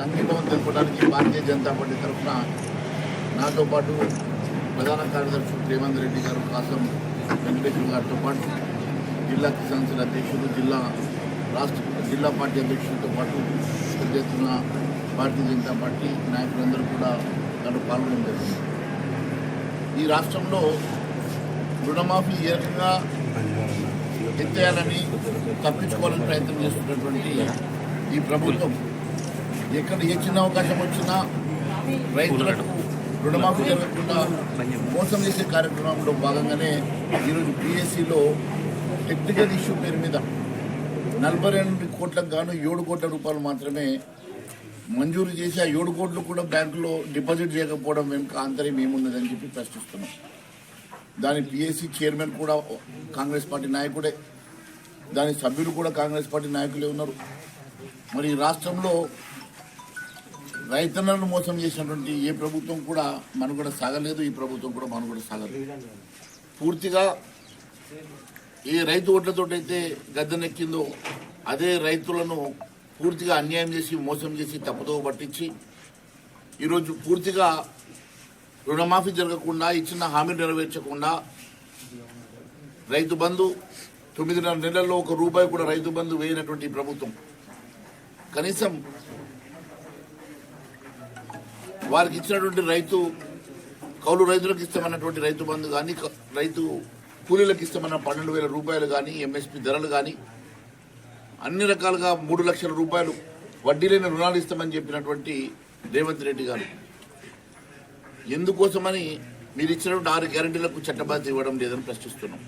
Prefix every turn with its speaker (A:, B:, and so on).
A: సంక్షేమం తెలుపడానికి భారతీయ జనతా పార్టీ తరఫున నాతో పాటు ప్రధాన కార్యదర్శి రేవంత్ రెడ్డి గారు కాసం వెంకటేశ్వర గారితో పాటు జిల్లా కిసాన్ సెల్ అధ్యక్షుడు జిల్లా రాష్ట్ర జిల్లా పార్టీ అధ్యక్షులతో పాటు పెద్ద భారతీయ జనతా పార్టీ నాయకులందరూ కూడా దాంట్లో పాల్గొనడం జరిగింది. ఈ రాష్ట్రంలో రుణమాఫీ ఏ రకంగా ఎత్తేయాలని తప్పించుకోవాలని ప్రయత్నం చేస్తున్నటువంటి ఈ ప్రభుత్వం ఎక్కడ ఏ చిన్న అవకాశం వచ్చినా రైతులకు రుణమాఫీ జరగకుండా మోసం చేసే కార్యక్రమంలో భాగంగానే ఈరోజు పిఎస్సిలో టెక్నికల్ ఇష్యూ పేరు మీద నలభై రెండు కోట్లకు గాను ఏడు కోట్ల రూపాయలు మాత్రమే మంజూరు చేసి ఆ ఏడు కోట్లు కూడా బ్యాంకులో డిపాజిట్ చేయకపోవడం వెనుక ఆంతర్యం ఏమున్నదని చెప్పి ప్రశ్నిస్తున్నాం. దాని పిఎస్సి చైర్మన్ కూడా కాంగ్రెస్ పార్టీ నాయకుడే. దాని సభ్యులు కూడా కాంగ్రెస్ పార్టీ నాయకులే ఉన్నారు. మరి రాష్ట్రంలో రైతన్నలను మోసం చేసినటువంటి ఏ ప్రభుత్వం కూడా మనుగడ సాగలేదు ఈ ప్రభుత్వం కూడా మనుగడ సాగలేదు. పూర్తిగా ఏ రైతు ఓట్లతోటైతే గద్దెనెక్కిందో అదే రైతులను పూర్తిగా అన్యాయం చేసి మోసం చేసి తప్పుదో పట్టించి ఈరోజు పూర్తిగా రుణమాఫీ జరగకుండా ఇచ్చిన హామీ నెరవేర్చకుండా రైతు బంధు తొమ్మిదిన్నర నెలల్లో ఒక రూపాయి కూడా రైతు బంధు వేయనటువంటి ప్రభుత్వం. కనీసం వారికి ఇచ్చినటువంటి రైతు కౌలు రైతులకు ఇస్తామన్నటువంటి రైతు బంధు కానీ రైతు కూలీలకు ఇస్తామన్న పన్నెండు వేల రూపాయలు కానీ ఎంఎస్పి ధరలు కానీ అన్ని రకాలుగా మూడు లక్షల రూపాయలు వడ్డీ లేని రుణాలు ఇస్తామని చెప్పినటువంటి రేవంత్ రెడ్డి గారు. ఎందుకోసమని మీరు ఇచ్చినటువంటి ఆరు గ్యారంటీలకు చట్టబాధ్యత ఇవ్వడం లేదని ప్రశ్నిస్తున్నాం.